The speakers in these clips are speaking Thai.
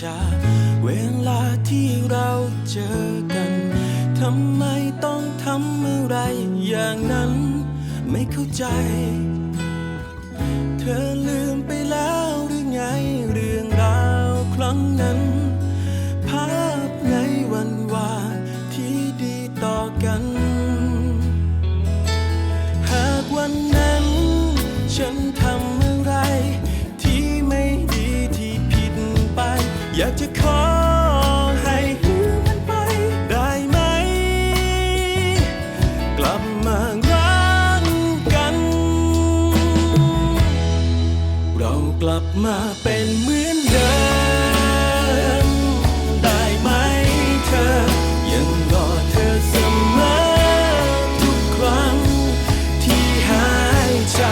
ชาเวลาที่เราเจอกัน ทำไมต้องทำอะไรอย่างนั้น ไม่เข้าใจ เธอลืมไปแล้วหรือไงเรื่องราวครั้งนั้น ภาพในวันวานที่ดีต่อกัน หากวันนั้นฉันท จะขอให้ลืมมันไปได้ไหม กลับมารักกัน เรากลับมาเป็นเหมือนเดิม ได้ไหมเธอ ยังรอเธอเสมอทุกครั้ง ที่หายใจ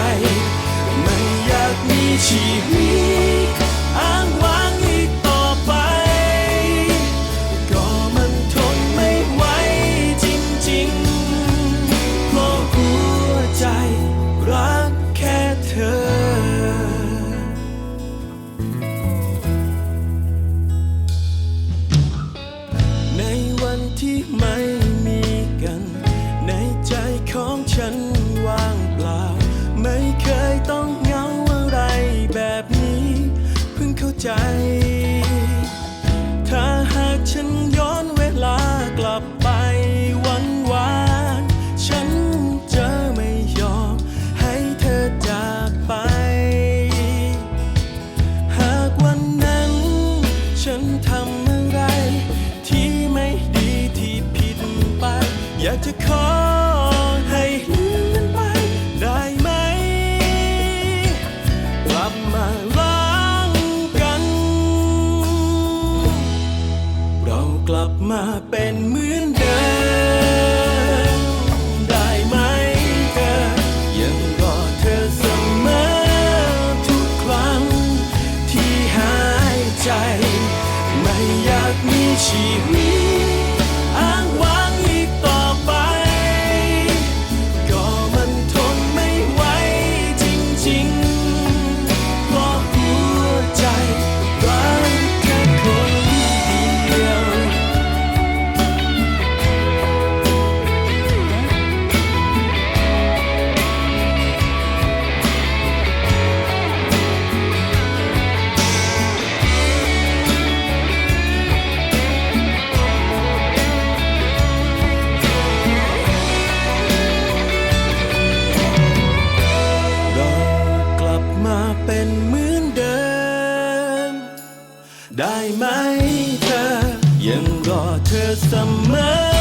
ไม่อยากมีชีวิต ใจ ถ้าหากฉันย้อนเวลากลับไปวันวานฉันจะไม่ยอมให้เธอจากไป หากวันนั้นฉันทำอะไร ที่ไม่ดีที่ผิดไป อยากจะขอ มาเป็นเหมือนเดิมได้ไหมเธอ ยังรอเธอเสมอทุกครั้ง ที่หายใจ ไม่อยากมีชีวิตอ้างว้างอีกต่อไปก็มันทนไม่ไหวจริง ได้ไหมเธอ ยังรอเธอเสมอ